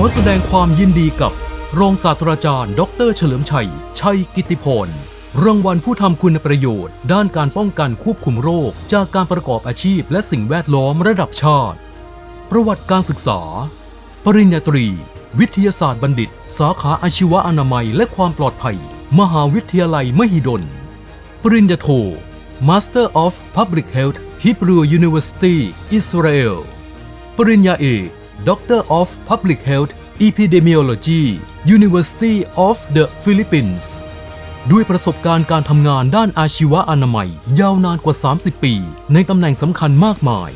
อแสดงความยินดีกับ รองศาสตราจารย์ ดร เฉลิมชัย ชัยกิติพรรางวัลผู้ทำคุณประโยชน์ ด้านการป้องกันควบคุมโรค จากการประกอบอาชีพและสิ่งแวดล้อมระดับชาติ ประวัติการศึกษา ปริญญาตรี วิทยาศาสตร์บัณฑิต สาขาอาชีวะอนามัยและความปลอดภัย มหาวิทยาลัยมหิดล ปริญญาโท Master of Public Health Hebrew University Israel ปริญญาเอก Doctor of Public Health Epidemiology University of the Philippines ด้วยประสบการณ์การทำงานด้านอาชีวะอนามัย ยาวนานกว่า 30 ปี ในตำแหน่งสำคัญมากมาย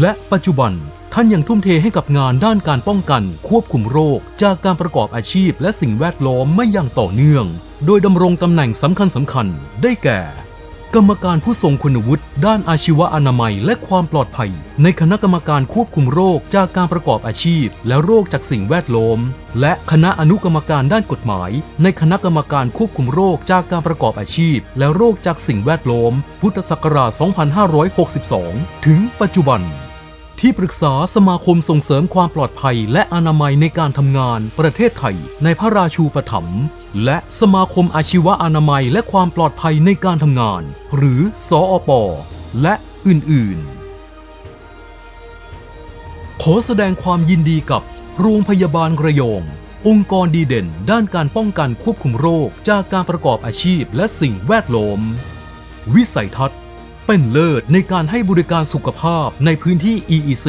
และปัจจุบันท่านยังทุ่มเทให้กับงานด้านการป้องกัน ควบคุมโรค จากการประกอบอาชีพและสิ่งแวดล้อมไม่อย่างต่อเนื่อง โดยดำรงตำแหน่งสำคัญสำคัญๆได้แก่ กรรมการผู้ทรงคุณวุฒิด้านอาชีวอนามัยและความปลอดภัย ในคณะกรรมการควบคุมโรคจากการประกอบอาชีพ และโรคจากสิ่งแวดล้อมและคณะอนุกรรมการด้านกฎหมาย ในคณะกรรมการควบคุมโรคจากการประกอบอาชีพ และโรคจากสิ่งแวดล้อม พุทธศักราช 2562 ถึงปัจจุบัน ที่ปรึกษาสมาคมส่งเสริมความปลอดภัย และอนามัยในการทำงานประเทศไทย ในพระราชูปถัมภ์ และสมาคมอาชีวะอนามัยและความปลอดภัยในการทำงาน หรือสออปและอื่นๆ ขอแสดงความยินดีกับโรงพยาบาลระยอง องค์กรดีเด่นด้านการป้องกันควบคุมโรคจากการประกอบอาชีพและสิ่งแวดล้อม วิสัยทัศน์ เป็นเลิศในการให้บริการสุขภาพในพื้นที่ EEC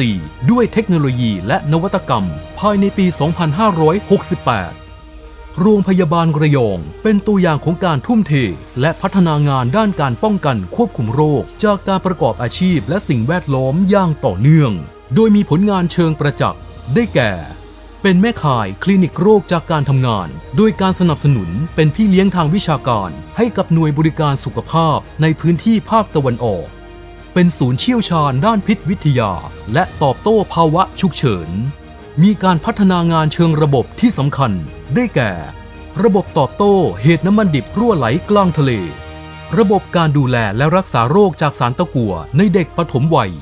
ด้วยเทคโนโลยีและนวัตกรรม ภายในปี 2568 โรงพยาบาลระยอง เป็นตัวอย่างของการทุ่มเท และพัฒนางานด้านการป้องกันควบคุมโรค จากการประกอบอาชีพและสิ่งแวดล้อมอย่างต่อเนื่อง โดยมีผลงานเชิงประจักษ์ได้แก่ เป็นแม่ข่ายคลินิกโรคจากการทำงาน โดยการสนับสนุนเป็นพี่เลี้ยงทางวิชาการ ให้กับหน่วยบริการสุขภาพในพื้นที่ภาคตะวันออก เป็นศูนย์เชี่ยวชาญด้านพิษวิทยา และตอบโต้ภาวะฉุกเฉิน มีการพัฒนางานเชิงระบบที่สำคัญ ได้แก่ ระบบตอบโต้เหตุน้ำมันดิบรั่วไหลกลางทะเล ระบบการดูแลและรักษาโรคจากสารตะกั่วในเด็กปฐมวัย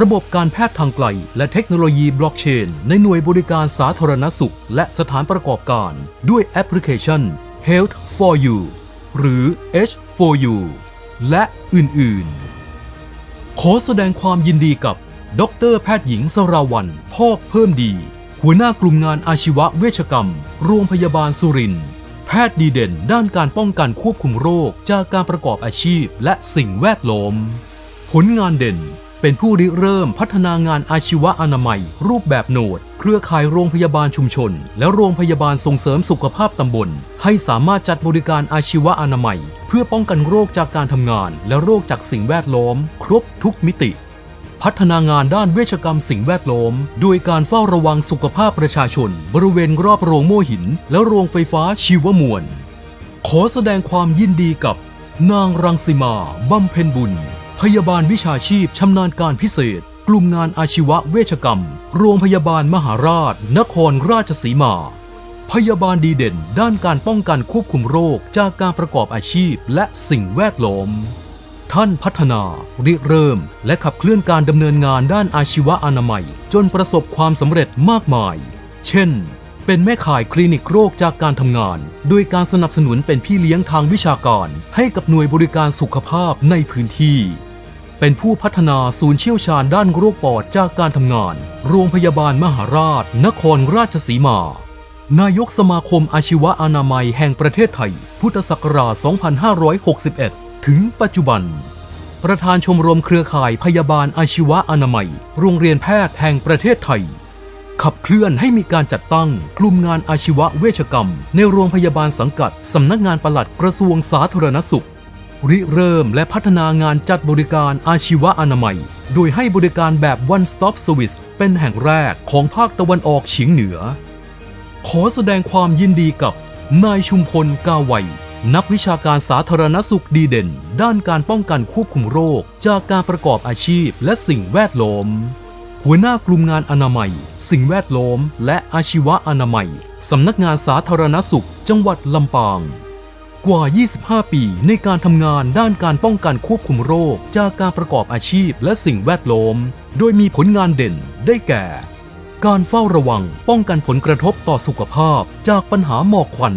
ระบบการแพทย์ทางไกล และเทคโนโลยีบล็อกเชน ในหน่วยบริการสาธารณสุข และสถานประกอบการ ด้วยแอปพลิเคชัน Health for You หรือ H4U และอื่นๆ ขอแสดงความยินดีกับ ดรแพทย์หญิงสราวันพอกเพิ่มดี หัวหน้ากลุ่มงานอาชีวเวชกรรม โรงพยาบาลสุรินทร์แพทย์ดีเด่นด้านการป้องกันควบคุมโรคจากการประกอบอาชีพและสิ่งแวดล้อม ผลงานเด่นเป็นผู้ริเริ่มพัฒนางานอาชีวะอนามัย รูปแบบโหนด เครือข่ายโรงพยาบาลชุมชน และโรงพยาบาลส่งเสริมสุขภาพตำบล ให้สามารถจัดบริการอาชีวะอนามัย เพื่อป้องกันโรคจากการทำงาน และโรคจากสิ่งแวดล้อม ครบทุกมิติ พัฒนางานด้านเวชกรรมสิ่งแวดล้อมโดยการเฝ้าระวังสุขภาพประชาชน บริเวณรอบโรงโม่หิน และโรงไฟฟ้าชีวมวล ขอแสดงความยินดีกับ นางรังสิมาบำเพ็ญบุญ พยาบาลวิชาชีพชำนาญการพิเศษ กลุ่มงานอาชีวะเวชกรรม โรงพยาบาลมหาราช นครราชสีมาพยาบาลดีเด่นด้านการป้องกันควบคุมโรคจากการประกอบอาชีพและสิ่งแวดล้อม ท่านพัฒนา ริเริ่ม และขับเคลื่อนการดำเนินงานด้านอาชีวะอนามัย จนประสบความสำเร็จมากมาย เช่น เป็นแม่ข่ายคลินิกโรคจากการทำงาน โดยการสนับสนุนเป็นพี่เลี้ยงทางวิชาการ ให้กับหน่วยบริการสุขภาพในพื้นที่ เป็นผู้พัฒนาศูนย์เชี่ยวชาญด้านโรคปอดจากการทำงาน โรงพยาบาลมหาราช นครราชสีมานายกสมาคมอาชีวะอนามัยแห่งประเทศไทย พุทธศักราช 2561 ถึงปัจจุบัน ประธานชมรมเครือข่ายพยาบาลอาชีวะอนามัย โรงเรียนแพทย์แห่งประเทศไทย ขับเคลื่อนให้มีการจัดตั้งกลุ่มงานอาชีวะเวชกรรม ในโรงพยาบาลสังกัดสำนักงานปลัดกระทรวงสาธารณสุข ริเริ่มและพัฒนางานจัดบริการอาชีวะอนามัย โดยให้บริการแบบ one stop service เป็นแห่งแรกของภาคตะวันออกเฉียงเหนือ ขอแสดงความยินดีกับนายชุมพลกาวัย นักวิชาการสาธารณสุขดีเด่น ด้านการป้องกันควบคุมโรค จากการประกอบอาชีพและสิ่งแวดล้อม หัวหน้ากลุ่มงานอนามัย สิ่งแวดล้อม และอาชีวะอนามัย สำนักงานสาธารณสุข จังหวัดลำปาง กว่า 25 ปีในการทำงานด้านการป้องกันควบคุมโรค จากการประกอบอาชีพและสิ่งแวดล้อม โดยมีผลงานเด่นได้แก่ การเฝ้าระวังป้องกันผลกระทบต่อสุขภาพจากปัญหาหมอกควัน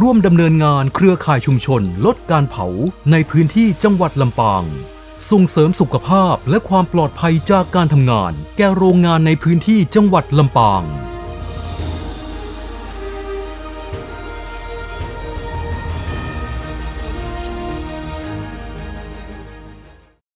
ร่วมดำเนินงานเครือข่ายชุมชนลดการเผาในพื้นที่จังหวัดลำปาง ส่งเสริมสุขภาพและความปลอดภัยจากการทำงาน แก่โรงงานในพื้นที่จังหวัดลำปาง